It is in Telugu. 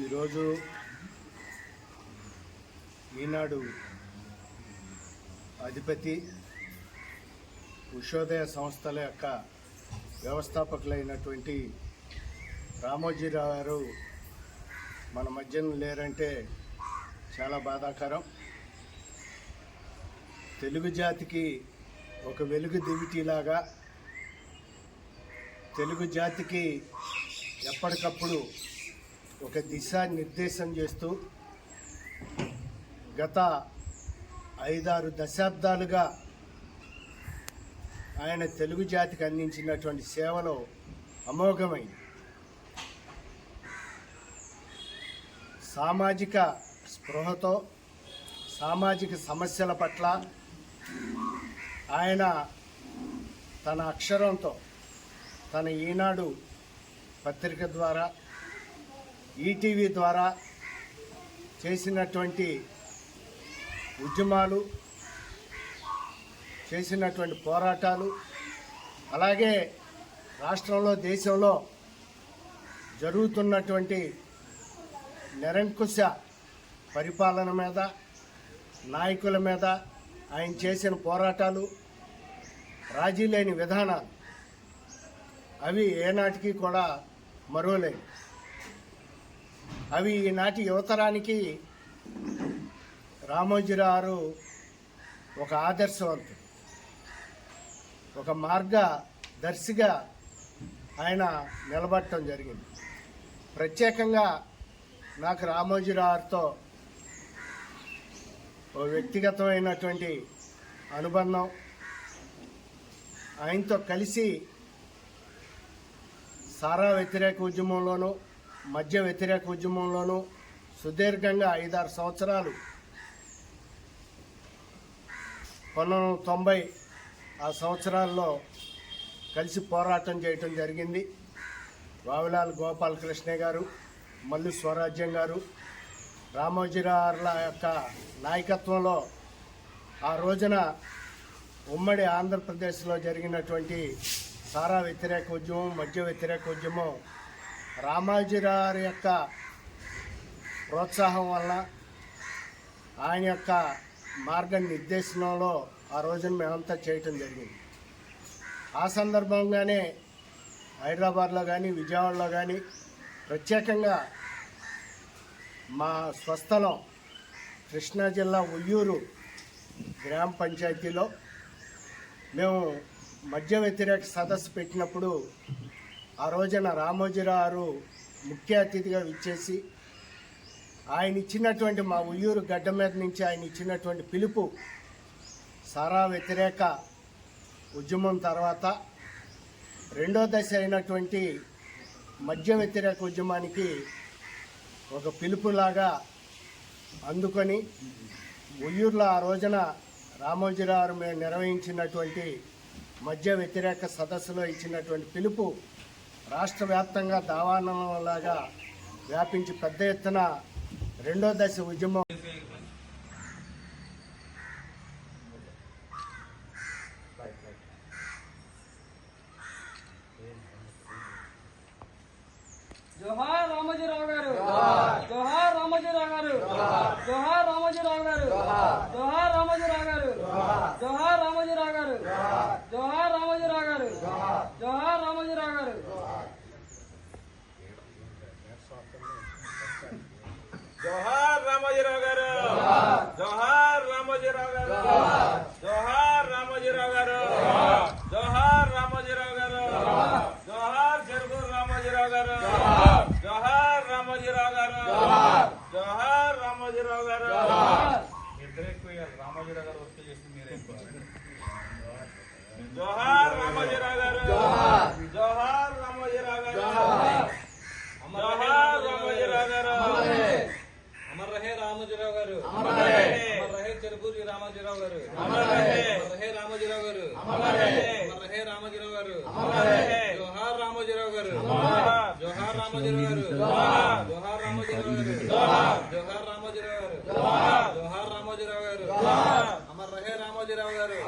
ఈరోజు ఈనాడు అధిపతి ఉషోదయ సంస్థల యొక్క వ్యవస్థాపకులైనటువంటి రామోజీరావు గారు మన మధ్యన లేరంటే చాలా బాధాకరం. తెలుగు జాతికి ఒక వెలుగు దివిటీలాగా తెలుగు జాతికి ఎప్పటికప్పుడు ఒక దిశానిర్దేశం చేస్తూ గత ఐదారు దశాబ్దాలుగా ఆయన తెలుగు జాతికి అందించినటువంటి సేవలు అమోఘమైంది సామాజిక స్పృహతో సామాజిక సమస్యల పట్ల ఆయన తన అక్షరంతో తన ఈనాడు పత్రిక ద్వారా ఈటీవీ ద్వారా చేసినటువంటి ఉద్యమాలు చేసినటువంటి పోరాటాలు అలాగే రాష్ట్రంలో దేశంలో జరుగుతున్నటువంటి నిరంకుశ పరిపాలన మీద నాయకుల మీద ఆయన చేసిన పోరాటాలు రాజీ లేని విధానాలు అవి ఏనాటికి కూడా మరువలేవు. అవి ఈనాటి యువతరానికి రామోజీరావు ఒక ఆదర్శవంతుడు. ఒక మార్గదర్శిగా ఆయన నిలబడటం జరిగింది. ప్రత్యేకంగా నాకు రామోజీరావుతో ఓ వ్యక్తిగతమైనటువంటి అనుబంధం. ఆయనతో కలిసి సారా వ్యతిరేక ఉద్యమంలోనూ మద్య వ్యతిరేక ఉద్యమంలోనూ సుదీర్ఘంగా ఐదారు సంవత్సరాలు పంతొమ్మిది తొంభై ఆ సంవత్సరాల్లో కలిసి పోరాటం చేయటం జరిగింది. వావిలాల్ గోపాలకృష్ణ గారు మల్లు స్వరాజ్యం గారు రామోజీరావుల యొక్క నాయకత్వంలో ఆ రోజున ఉమ్మడి ఆంధ్రప్రదేశ్లో జరిగినటువంటి సారా వ్యతిరేక ఉద్యమం మధ్య వ్యతిరేక ఉద్యమం రామోజీరావు యొక్క ప్రోత్సాహం వల్ల ఆయన యొక్క మార్గ నిర్దేశనంలో ఆ రోజున మేమంతా చేయటం జరిగింది. ఆ సందర్భంగానే హైదరాబాద్లో కానీ విజయవాడలో కానీ ప్రత్యేకంగా మా స్వస్థలం కృష్ణా జిల్లా ఉయ్యూరు గ్రామ పంచాయతీలో మేము మద్య వ్యతిరేక సదస్సు పెట్టినప్పుడు ఆ రోజున రామోజీరావు ముఖ్య అతిథిగా విచ్చేసి ఆయన ఇచ్చినటువంటి మా ఉయ్యూరు గడ్డ మీద నుంచి ఆయన ఇచ్చినటువంటి పిలుపు సారా వ్యతిరేక ఉద్యమం తర్వాత రెండో దశ అయినటువంటి మద్య వ్యతిరేక ఉద్యమానికి ఒక పిలుపులాగా అందుకొని ఉయ్యూరులో ఆ రోజున రామోజీరావు మేము నిర్వహించినటువంటి మద్య వ్యతిరేక సదస్సులో ఇచ్చినటువంటి పిలుపు రాష్ట్ర వ్యాప్తంగా దావానంలాగా వ్యాపించి పెద్ద ఎత్తున రెండో దశ ఉద్యమం. జోహార్ రామోజీరావు గారు. జోహార్. రామోజీరావు గారు. జోహార్. రామోజీరావు గారు. జోహార్. రామోజీరావు గారు. జోహార్. రామోజీరావు గారు. జోహార్ రామోజీరావు గారు. జోహార్ రామోజీరావు గారు జోహార్ రామోజీరావు గారు జోహార్ రామోజీరావు గారు జోహార్ రామోజీరావు గారు జోహార్ రామోజీరావు గారు జోహార్ చెరుకూరు రామోజీరావు గారు జోహార్ రామోజీరావు గారు జోహార్ రామోజీరావు గారు ఇద్దరు ఎక్కువ రామోజీరావు గారు వర్క్ చేసి మీరే ఎక్కువ జోహార్ రామోజీరావు గారు జోహార్ రామోజీరావు గారు జోహార్ రామోజీరావు గారు అమర్ రహే రామోజీరావు గారు అమర్ రహే. అమర్ రహే చెరుకూరి రామోజీరావు గారు అమర్ రహే. రామోజీరావు గారు అమర్ రహే. రామోజీరావు గారు అమర్ రహే. జోహార్ రామోజీరావు గారు జోహార్. జోహార్ రామోజీరావు గారు జోహార్. జోహార్ రామోజీరావు గారు జోహార్. జోహార్ రామోజీరావు గారు జోహార్. జోహార్ రామోజీరావు గారు జోహార్. అమర్ రహే రామోజీరావు గారు.